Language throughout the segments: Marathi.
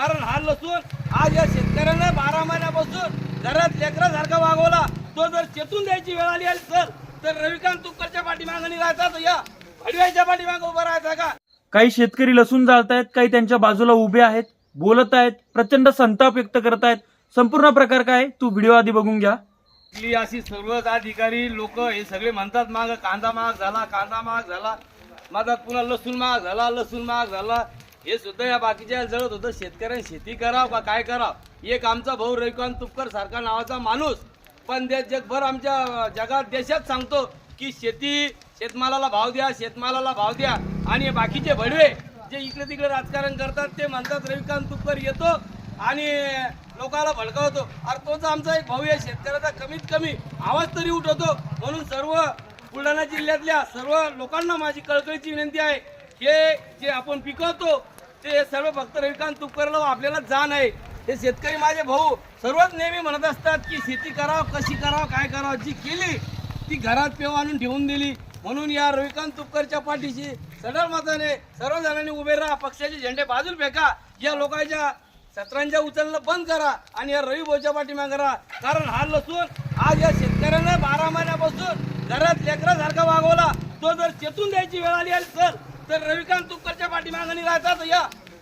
कारण हा लसूण आज या शेतकऱ्याने बारा महिन्यापासून घरात लेकरासारखा वागवला. तो जर चेतून द्यायची वेळ आली सर तर रविकांत तुपकरच्या पाठीमागे नाही राहायचा तर या भडव्याच्या पाठीमागे उभा राहायचा का? काही शेतकरी लसूण जाळतायत काही त्यांच्या बाजूला उभे आहेत बोलत आहेत प्रचंड संताप व्यक्त करत आहेत संपूर्ण प्रकार काय? तू व्हिडिओ आधी बघून घ्या. इथली अशी सर्वच अधिकारी लोक हे सगळे म्हणतात माग कांदा महाग झाला कांदा महाग झाला माझा पुन्हा लसूण महाग झाला लसूण महाग झाला. हे सुद्धा या बाकीच्या जळत होतं. शेतकऱ्यांनी शेती करावं का काय करावं? एक आमचा भाऊ रविकांत तुपकर सारखा नावाचा माणूस पण देश जगभर आमच्या जगात देशात सांगतो की शेती शेतमालाला भाव द्या शेतमालाला भाव द्या. आणि बाकीचे भडवे जे इकडे तिकडे राजकारण करतात ते म्हणतात रविकांत तुपकर येतो आणि लोकांना भडकावतो. अरे तोच आमचा एक भाऊ आहे शेतकऱ्याचा कमीत कमी आवाज तरी उठवतो. म्हणून सर्व बुलढाणा जिल्ह्यातल्या सर्व लोकांना माझी कळकळीची विनंती आहे. हे जे आपण पिकवतो ते सर्व फक्त रविकांत तुपकरला आपल्याला जाण आहे. हे शेतकरी माझे भाऊ सर्वच नेहमी म्हणत असतात की शेती करावं कशी करावं काय करावं. जी केली ती घरात पेव आणून ठेवून दिली. म्हणून या रविकांत तुपकरच्या पाठीशी सडळ मताने सर्वजणांनी उभे राहा पक्षाचे झेंडे बाजूला फेका. या लोकांच्या सत्रांच्या उचलणं बंद करा आणि या रवी भाऊच्या पाठीमागे करा कारण हा लसूण आज या शेतकऱ्यांना बारा महिन्यापासून घरात लेकरासारखा वागवला. तो जर चेतून द्यायची वेळ आली असेल तर रविकांत तुपकरच्या पाठीमागं नाही राहायचा तर या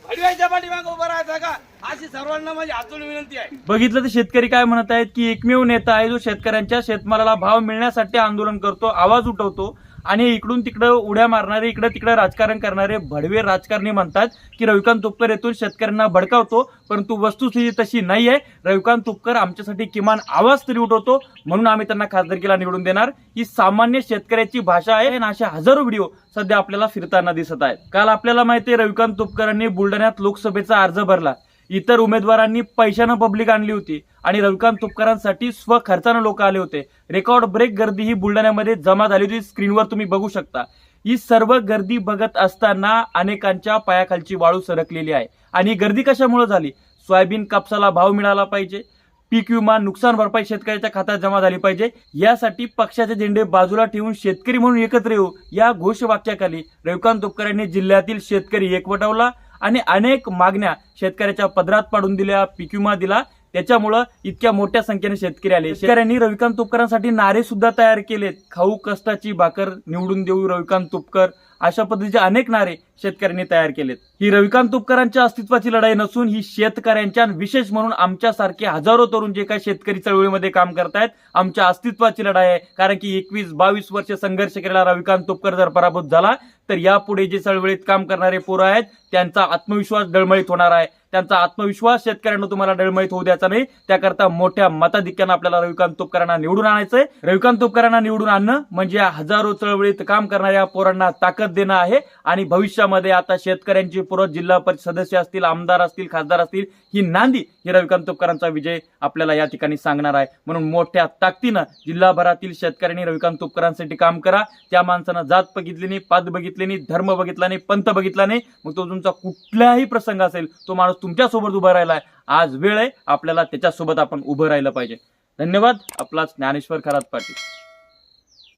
भडव्याच्या पाठीमागं उभा राहायचा का? अशी सर्वांना माझी हातून विनंती आहे. बघितलं तर शेतकरी काय म्हणत आहेत की एकमेव नेता आहे जो शेतकऱ्यांच्या शेतमालाला भाव मिळण्यासाठी आंदोलन करतो आवाज उठवतो. आणि इकडून तिकडं उड्या मारणारे इकडं तिकडं राजकारण करणारे भडवे राजकारणी म्हणतात की रविकांत तुपकर येथून शेतकऱ्यांना भडकावतो परंतु वस्तुस्थिती तशी नाही आहे रविकांत तुपकर आमच्यासाठी किमान आवाज तरी उठवतो म्हणून आम्ही त्यांना खासदारकीला निवडून देणार. ही सामान्य शेतकऱ्याची भाषा आहे आणि अशा हजारो व्हिडिओ सध्या आपल्याला फिरताना दिसत आहेत. काल आपल्याला माहिती आहे रविकांत तुपकरांनी बुलढाण्यात लोकसभेचा अर्ज भरला. इतर उमेदवारांनी पैशानं पब्लिक आणली होती आणि रविकांत तुपकरांसाठी स्वखर्चानं लोक आले होते. रेकॉर्ड ब्रेक गर्दी ही बुलढाण्यामध्ये जमा झाली होती. स्क्रीनवर तुम्ही बघू शकता. ही सर्व गर्दी बघत असताना अनेकांच्या पायाखालची वाळू सरकलेली आहे. आणि ही गर्दी कशामुळे झाली? सोयाबीन कापसाला भाव मिळाला पाहिजे. पीक विमा नुकसान भरपाई शेतकऱ्याच्या खात्यात जमा झाली पाहिजे. यासाठी पक्षाचे झेंडे बाजूला ठेवून शेतकरी म्हणून एकत्र येऊ या घोषवाक्याखाली रविकांत तुपकरांनी जिल्ह्यातील शेतकरी एकवटवला. आणि अनेक मागण्या शेतकऱ्याच्या पदरात पाडून दिल्या पीक विमा दिला. त्याच्यामुळं इतक्या मोठ्या संख्येने शेतकरी आले. शेतकऱ्यांनी रविकांत तुपकरांसाठी नारे सुद्धा तयार केलेत. खाऊ कष्टाची भाकर निवडून देऊ रविकांत तुपकर. अशा पद्धतीचे अनेक नारे शेतकऱ्यांनी तयार केलेत. ही रविकांत तुपकरांच्या अस्तित्वाची लढाई नसून ही शेतकऱ्यांच्या विशेष म्हणून आमच्यासारखे हजारो तरुण जे काही शेतकरी चळवळीमध्ये काम करतायत आमच्या अस्तित्वाची लढाई आहे. कारण की एकवीस बावीस वर्ष संघर्ष केलेला रविकांत तुपकर जर पराभूत झाला तर यापुढे जे चळवळीत काम करणारे पोरं आहेत त्यांचा आत्मविश्वास डळमळीत होणार आहे. त्यांचा आत्मविश्वास शेतकऱ्यांना तुम्हाला डळमळीत होऊ द्यायचा नाही. त्याकरता मोठ्या मताधिक्यानं आपल्याला रविकांत तुपकरांना निवडून आणायचंय. रविकांत तुपकरांना निवडून आणणं म्हणजे हजारो चळवळीत काम करणाऱ्या पोरांना ताकद देणं आहे आणि भविष्यामध्ये आता शेतकऱ्यांची पूर्व जिल्हा परिषद सदस्य असतील आमदार असतील खासदार असतील ही नांदी ही रविकांत तुपकरांचा विजय आपल्याला या ठिकाणी सांगणार आहे. म्हणून मोठ्या ताकदीनं जिल्हाभरातील शेतकऱ्यांनी रविकांत तुपकरांसाठी काम करा. त्या माणसानं जात बघितली नाही पाद बघितली नाही धर्म बघितला नाही पंथ बघितला नाही. मग तो तुमचा कुठलाही प्रसंग असेल तो माणूस तुमच्यासोबत उभा राहिला आहे आज वेळ आहे आपल्याला त्याच्यासोबत आपण उभं राहिलं पाहिजे. धन्यवाद. आपलाच ज्ञानेश्वर खरात पाटील.